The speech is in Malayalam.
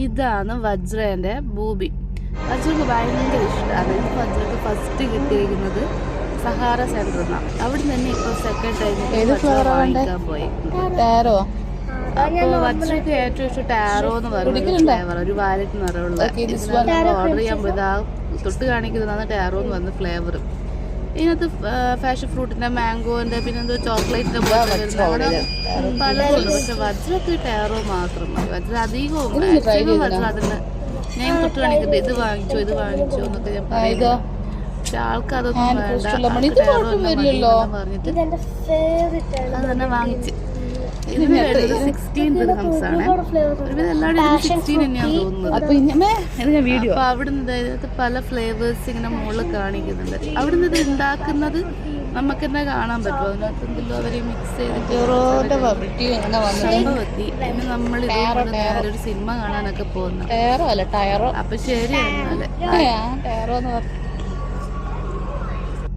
ഇതാണ് വജ്രേന്റെ ബൂബി വജ്രക്ക് ഭയങ്കര ഇഷ്ടമാണ് എനിക്ക് വജ്രക്ക് ഫസ്റ്റ് കിട്ടിയിരിക്കുന്നത് സഹാറ സെന്റർ എന്നാണ് അവിടെ തന്നെ ഇപ്പൊ സെക്കൻഡ് ടൈം? വാങ്ങിക്കാൻ പോയി. ടാരോ അപ്പൊ വജ്രക്ക് ഏറ്റവും ഇഷ്ടം ടാറോ എന്ന് പറയുന്ന കുടിക്കലുണ്ടോ? ഫ്ലേവർ ഒരു വാലറ്റ് നിറവുള്ള ഓർഡർ ചെയ്യാൻ പോയത്. ആ തൊട്ട് കാണിക്കുന്നതാണ് ടാറോ എന്ന് പറയുന്ന ഫ്ലേവർ ഇതിനകത്ത് ഫാഷൻ ഫ്രൂട്ടിന്റെ മാംഗോന്റെ പിന്നെ എന്തോ ചോക്ലേറ്റിന്റെ പലതുണ്ട് പക്ഷെ വജ്രക്ക് ടാറോ മാത്രം മതി. വജ്ര അധികവും വജ്ര അതിന്റെ ഞാൻ തൊട്ട് കാണിക്കുന്നത് ഇത് വാങ്ങിച്ചോ ഇത് വാങ്ങിച്ചോ എന്നൊക്കെ ഞാൻ പറയുന്നത്. പക്ഷെ ആൾക്ക് അതൊന്നും വേണ്ട. ടയറോ പറഞ്ഞിട്ട്. അത് തന്നെ വാങ്ങിച്ച്. അവിടുന്ന് പല ഫ്ലേവേഴ്സ് ഇങ്ങനെ മുകളിൽ കാണിക്കുന്നുണ്ട്. അവിടുന്ന് ഇത് ഉണ്ടാക്കുന്നത് നമുക്ക് തന്നെ കാണാൻ പറ്റും. അതിനകത്ത് എന്തെല്ലോ അവർ മിക്സ് ചെയ്തിട്ട് പിന്നെ നമ്മൾ ഒരു സിനിമ കാണാനൊക്കെ പോകുന്നു. അപ്പൊ ശരി എന്നാൽ. ടയറോ എന്ന് പറഞ്ഞു